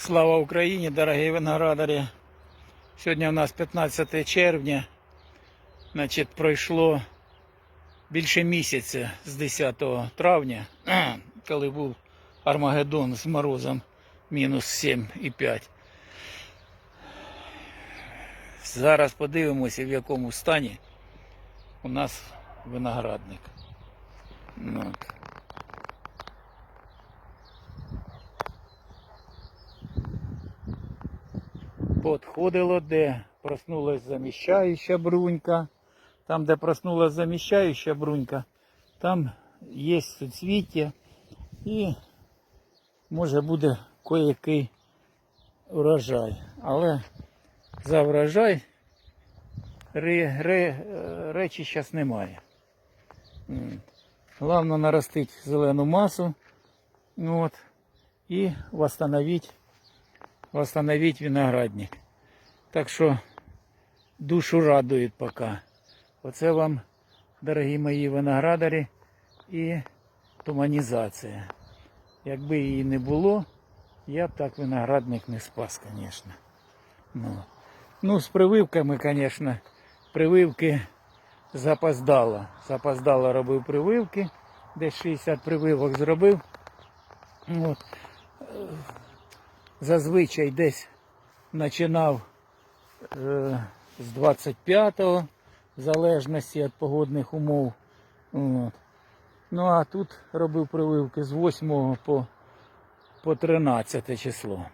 Слава Україні, дорогі виноградарі. Сьогодні у нас 15 червня. Значить, пройшло більше місяця з 10 травня, коли був Армагеддон з морозом мінус 7,5. Зараз подивимося, в якому стані у нас виноградник. Ну, от. Подходило, де проснулась заміщаюча брунька. Там, де проснулась заміщаюча брунька, там є суцвіття і може буде кое-який урожай. Але за врожай ре, ре, речі зараз немає. Головне наростити зелену масу ну от, і восстановить, восстановить виноградник. Так що душу радує поки. Оце вам, дорогі мої виноградарі, і туманізація. Якби її не було, я б так виноградник не спас, звісно. Ну, ну з прививками, звісно, прививки запоздало. Запоздало робив прививки, десь 60 прививок зробив. От. Зазвичай десь починав е, з 25-го, в залежності від погодних умов. От. Ну а тут робив прививки з 8 по, по 13 число.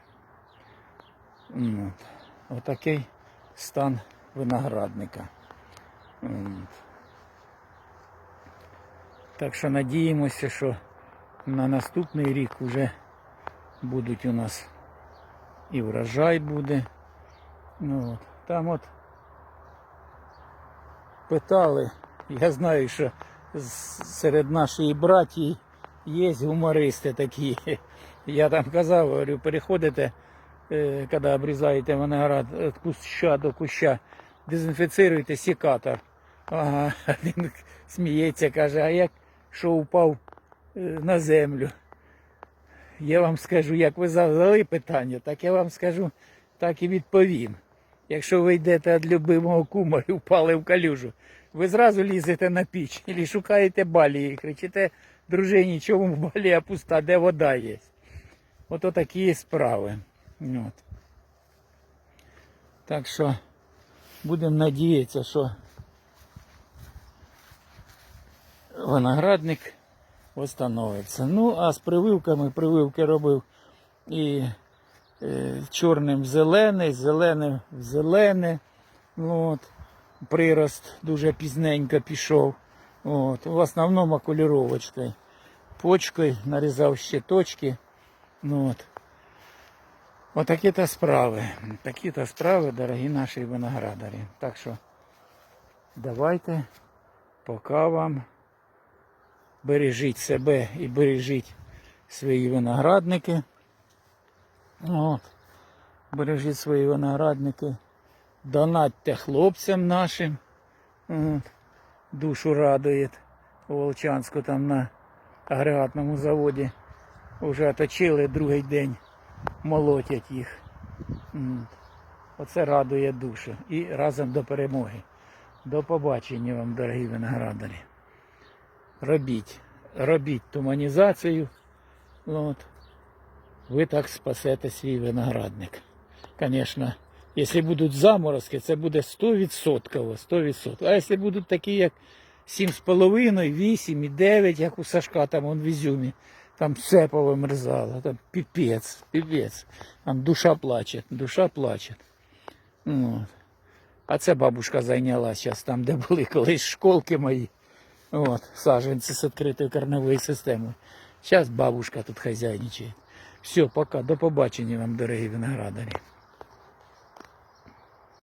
От. Отакий стан виноградника. От. Так що надіємося, що на наступний рік вже будуть у нас і врожай буде. Ну, от. Там от питали, я знаю, що серед нашої братії є гумористи такі. Я там казав, говорю, переходите, е, коли обрізаєте виноград від куща до куща, дезінфіцируйте секатор. Ага, він сміється, каже, а як що упав е, на землю? Я вам скажу, як ви задали питання, так я вам скажу, так і відповім. Якщо ви йдете від любимого кума і впали в калюжу, ви зразу лізете на піч і шукаєте балії і кричите, дружині, чому балія пуста, де вода є. Ото такі справи. От. Так що будемо надіятися, що виноградник встановиться. Ну, а з прививками прививки робив і е, чорним в зелений, зеленим в зелене. Ну, От. Прирост дуже пізненько пішов. От. В основному кольоровочкою. Почкою нарізав ще точки. Ну, от. Отакі то справи. Такі то справи, дорогі наші виноградарі. Так що давайте, поки вам бережіть себе і бережіть свої виноградники. От. Бережіть свої виноградники. Донатьте хлопцям нашим. От. Душу радує. У Волчанську там на агрегатному заводі. Уже оточили другий день, молотять їх. От. Оце радує душу. І разом до перемоги. До побачення вам, дорогі виноградарі робіть, робіть туманізацію. От. Ви так спасете свій виноградник. Звісно, якщо будуть заморозки, це буде 100%. 100%. А якщо будуть такі, як 7,5, 8 і 9, як у Сашка там он в Ізюмі, там все повимерзало, там піпець, піпець. Там душа плаче, душа плаче. От. А це бабушка зайнялася там, де були колись школки мої. От, саженцы с открытой корневою системою. Зараз бабушка тут хазяйничає. Все, пока, до побачення вам, дорогі виноградарі.